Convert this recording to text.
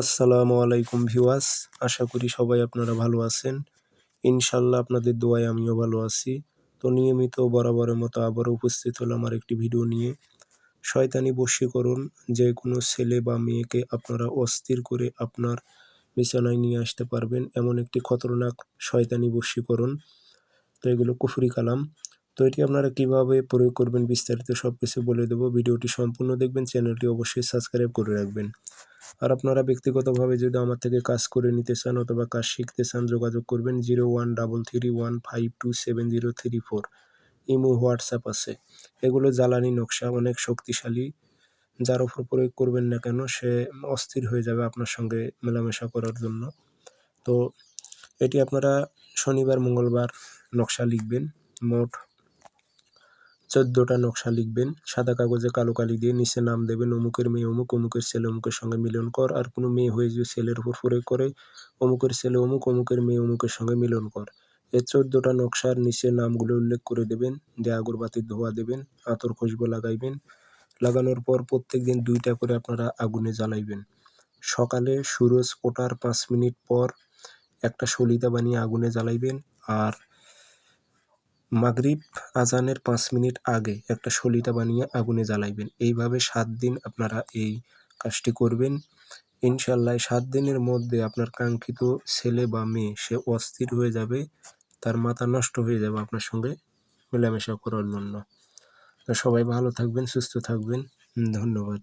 আসসালামু আলাইকুম ভিউয়ার্স, আশা করি সবাই আপনারা ভালো আছেন। ইনশাল্লাহ আপনাদের দোয়ায় আমিও ভালো আছি। তো নিয়মিত বরাবরের মতো আবারও উপস্থিত হলাম আমার একটি ভিডিও নিয়ে। শয়তানি বশীকরণ যে কোনো ছেলে বা মেয়েকে আপনারা অস্থির করে আপনার বিছানায় নিয়ে আসতে পারবেন, এমন একটি খতরনাক শয়তানি বশীকরণ। তো এগুলো কুফুরি কালাম। তো এটি আপনারা কীভাবে প্রয়োগ করবেন বিস্তারিত সব কিছু বলে দেবো। ভিডিওটি সম্পূর্ণ দেখবেন, চ্যানেলটি অবশ্যই সাবস্ক্রাইব করে রাখবেন। আর আপনারা ব্যক্তিগতভাবে যদি আমার থেকে কাজ করে নিতে চান অথবা কাজ শিখতে চান, যোগাযোগ করবেন zero one double three one five two seven zero three four. Imo, WhatsApp আছে। এগুলো জ্বালানি নকশা, অনেক শক্তিশালী। যার উপর প্রয়োগ করবেন না কেন, সে অস্থির হয়ে যাবে আপনার সঙ্গে মেলামেশা করার জন্য। তো এটি আপনারা শনিবার, মঙ্গলবার নকশা লিখবেন। মোট চোদ্দোটা নকশা লিখবেন, সাদা কাগজে কালো কালি দিয়ে নিচে নাম দেবেন, অমুকের মেয়ে, অমুক, অমুকের ছেলে, অমুকের সঙ্গে মিলন কর, আর কোনো মেয়ে হয়ে যদি ছেলের উপর প্রয়োগ করে, অমুকের ছেলে, অমুক, অমুকের মেয়ে, অমুকের সঙ্গে মিলন কর। এই চোদ্দোটা নকশার নিচে নামগুলো উল্লেখ করে দেবেন, দিয়ে আগরবাতির ধোয়া দেবেন, আতর খুশবো লাগাইবেন। লাগানোর পর প্রত্যেক দিন দুইটা করে আপনারা আগুনে জ্বালাইবেন। সকালে সুরজ ওঠার পাঁচ মিনিট পর একটা সলিতা বানিয়ে আগুনে জ্বালাইবেন, আর মাগরিব আজানের পাঁচ মিনিট আগে একটা সলিতা বানিয়ে আগুনে জ্বালাইবেন। এইভাবে সাত দিন আপনারা এই কাজটি করবেন। ইনশাল্লাহ সাত দিনের মধ্যে আপনার কাঙ্ক্ষিত ছেলে বা মেয়ে, সে অস্থির হয়ে যাবে, তার মাথা নষ্ট হয়ে যাবে আপনার সঙ্গে মেলামেশা করার জন্য। সবাই ভালো থাকবেন, সুস্থ থাকবেন। ধন্যবাদ।